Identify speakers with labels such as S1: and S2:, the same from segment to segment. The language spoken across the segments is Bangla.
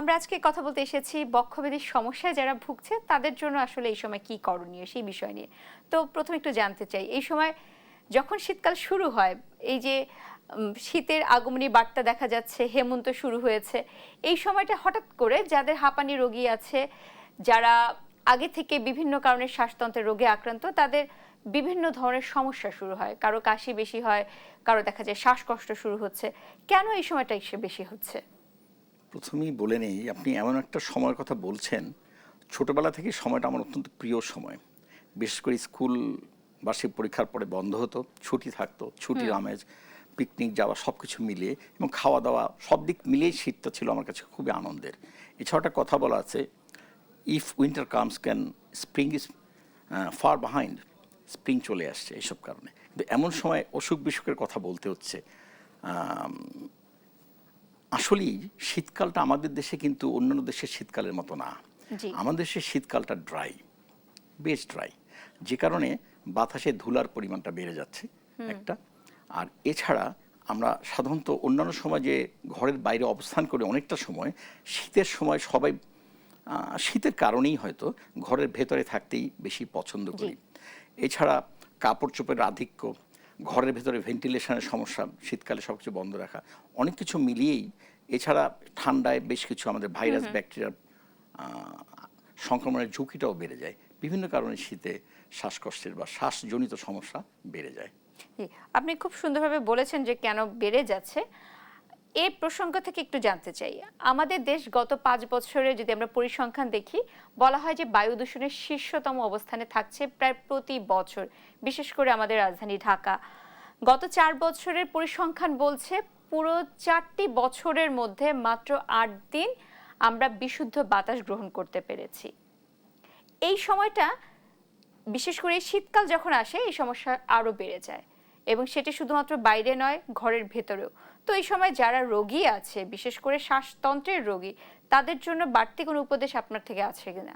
S1: আমরা আজকে কথা বলতে এসেছি বক্ষব্যাধির সমস্যায় যারা ভুগছে, তাদের জন্য আসলে এই সময় কি করণীয় সেই বিষয় নিয়ে। তো প্রথমে একটু জানতে চাই, এই সময় যখন শীতকাল শুরু হয়, এই যে শীতের আগমনী বার্তা দেখা যাচ্ছে, হেমন্ত শুরু হয়েছে, এই সময়টা হঠাৎ করে যাদের হাঁপানি রোগী আছে, যারা আগে থেকে বিভিন্ন কারণে শ্বাসতন্ত্রের রোগে আক্রান্ত, তাদের বিভিন্ন ধরনের সমস্যা শুরু হয়। কারও কাশি বেশি হয়, কারও দেখা যায় শ্বাসকষ্ট শুরু হচ্ছে। কেন এই সময়টা বেশি হচ্ছে?
S2: প্রথমেই বলে নেই আপনি এমন একটা সময়ের কথা বলছেন ছোটবেলা থেকে সময়টা আমার অত্যন্ত প্রিয় সময়। বিশেষ করে স্কুল বার্ষিক পরীক্ষার পরে বন্ধ হতো ছুটি থাকতো ছুটির আমেজ পিকনিক যাওয়া সব কিছু মিলিয়ে এবং খাওয়া দাওয়া সব দিক মিলিয়েই শীতটা ছিল আমার কাছে খুবই আনন্দের। এছাড়াও একটা কথা বলা আছে if winter comes can spring is far behind spring চলে আসছে এইসব কারণে। কিন্তু এমন সময় অসুখ বিসুখের কথা বলতে হচ্ছে আসলেই শীতকালটা আমাদের দেশে কিন্তু অন্যান্য দেশের শীতকালের মতো না। আমাদের দেশের শীতকালটা ড্রাই বেশ ড্রাই যে কারণে বাতাসে ধুলার পরিমাণটা বেড়ে যাচ্ছে একটা। আর এছাড়া আমরা সাধারণত অন্যান্য সময় যে ঘরের বাইরে অবস্থান করে অনেকটা সময় শীতের সময় সবাই শীতের কারণেই হয়তো ঘরের ভেতরে থাকতেই বেশি পছন্দ করি। এছাড়া কাপড় চোপড়ের আধিক্য ঘরের ভেতরে ভেন্টিলেশনের সমস্যা শীতকালে সব কিছু বন্ধ রাখা অনেক কিছু মিলিয়েই এছাড়া ঠান্ডায় বেশ কিছু আমাদের ভাইরাস ব্যাকটেরিয়ার সংক্রমণের ঝুঁকিটাও বেড়ে যায়। বিভিন্ন কারণে শীতে শ্বাসকষ্টের বা শ্বাসজনিত সমস্যা বেড়ে যায়।
S1: আপনি খুব সুন্দরভাবে বলেছেন যে কেন বেড়ে যাচ্ছে। এই প্রসঙ্গ থেকে একটু জানতে চাই। আমাদের দেশ গত পাঁচ বছরে যদি আমরা পরিসংখ্যান দেখি, বলা হয় যে বায়ু দূষণের শীর্ষতম অবস্থানে থাকছে প্রায় প্রতি বছর, বিশেষ করে আমাদের রাজধানী ঢাকা। গত চার বছরের পরিসংখ্যান বলছে পুরো চারটি বছরের মধ্যে মাত্র আট দিন আমরা বিশুদ্ধ বাতাস গ্রহণ করতে পেরেছি। এই সময়টা, বিশেষ করে শীতকাল যখন আসে, এই সমস্যা আরও বেড়ে যায়। এবং সেটি শুধুমাত্র বাইরে নয় ঘরের ভেতরেও। তো এই সময় যারা রোগী আছে বিশেষ করে শ্বাসতন্ত্রের রোগী তাদের জন্য বাড়তি কোনো উপদেশ আপনার থেকে আছে কিনা?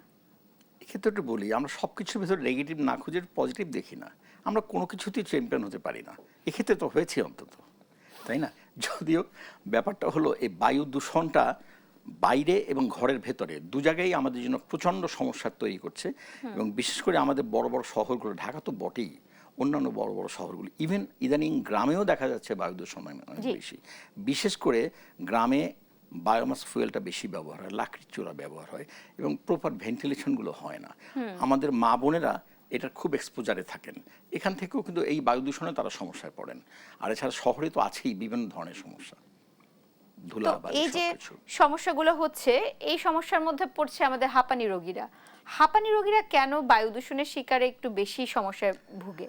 S2: এক্ষেত্রে একটু বলি আমরা সব কিছুর ভেতরে নেগেটিভ না খুঁজে পজিটিভ দেখি না। আমরা কোনো কিছুতেই চ্যাম্পিয়ন হতে পারি না। এক্ষেত্রে তো হয়েছে অন্তত তাই না? যদিও ব্যাপারটা হলো এই বায়ু দূষণটা বাইরে এবং ঘরের ভেতরে দু জায়গায় আমাদের জন্য প্রচণ্ড সমস্যা তৈরি করছে। এবং বিশেষ করে আমাদের বড় বড় শহরগুলো ঢাকা তো বটেই। অন্যান্য বড় বড় শহরগুলো। ইভেন ইদানিং গ্রামেও দেখা যাচ্ছে বায়ু দূষণ অনেক বেশি। বিশেষ করে গ্রামে বায়োমাস ফুয়েলটা বেশি ব্যবহার হয় লাকড়ির চূড়া ব্যবহার হয় এবং প্রপার ভেন্টিলেশনগুলো হয় না। আমাদের মা বোনেরা এটার খুব এক্সপোজারে থাকেন। এখান থেকেও কিন্তু এই বায়ু দূষণে তারা সমস্যায় পড়েন। আর এছাড়া শহরে তো আছেই বিভিন্ন ধরনের সমস্যা।
S1: এই যে সমস্যাগুলো হচ্ছে এই সমস্যার মধ্যে পড়ছে আমাদের হাঁপানি রোগীরা। হাঁপানি রোগীরা কেন বায়ু দূষণের শিকারে একটু বেশি সমস্যায় ভুগে?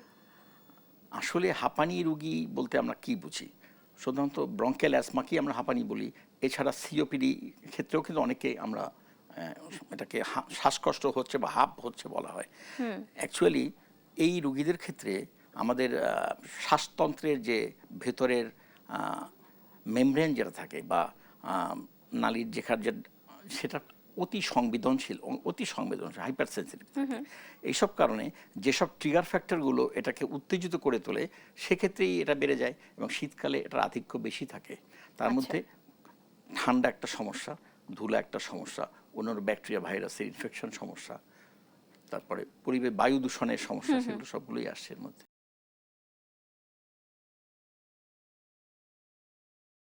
S2: আসলে হাঁপানি রুগী বলতে আমরা কি বুঝি? সাধারণত ব্রঙ্কেল অ্যাসমাকেই আমরা হাঁপানি বলি। এছাড়া সিওপিডি ক্ষেত্রেও কিন্তু অনেকে আমরা এটাকে হা- শ্বাসকষ্ট হচ্ছে বা হাঁপ হচ্ছে বলা হয়। অ্যাকচুয়ালি এই রুগীদের ক্ষেত্রে আমাদের শ্বাসতন্ত্রের যে ভেতরের মেমব্রেন যেটা থাকে বা নালীর যেখানে যে সেটা অতি সংবেদনশীল অতি সংবেদনশীল হাইপার সেন্সিটিভ এইসব কারণে যেসব ট্রিগার ফ্যাক্টরগুলো এটাকে উত্তেজিত করে তোলে সেক্ষেত্রেই এটা বেড়ে যায় এবং শীতকালে এটার আধিক্য বেশি থাকে। তার
S1: আচ্ছা।
S2: মধ্যে ঠান্ডা একটা সমস্যা ধুলা একটা সমস্যা অন্যান্য ব্যাকটেরিয়া ভাইরাসের ইনফেকশন সমস্যা তারপরে পরিবেশ বায়ু দূষণের সমস্যা সেগুলো সবগুলোই আসছে এর মধ্যে।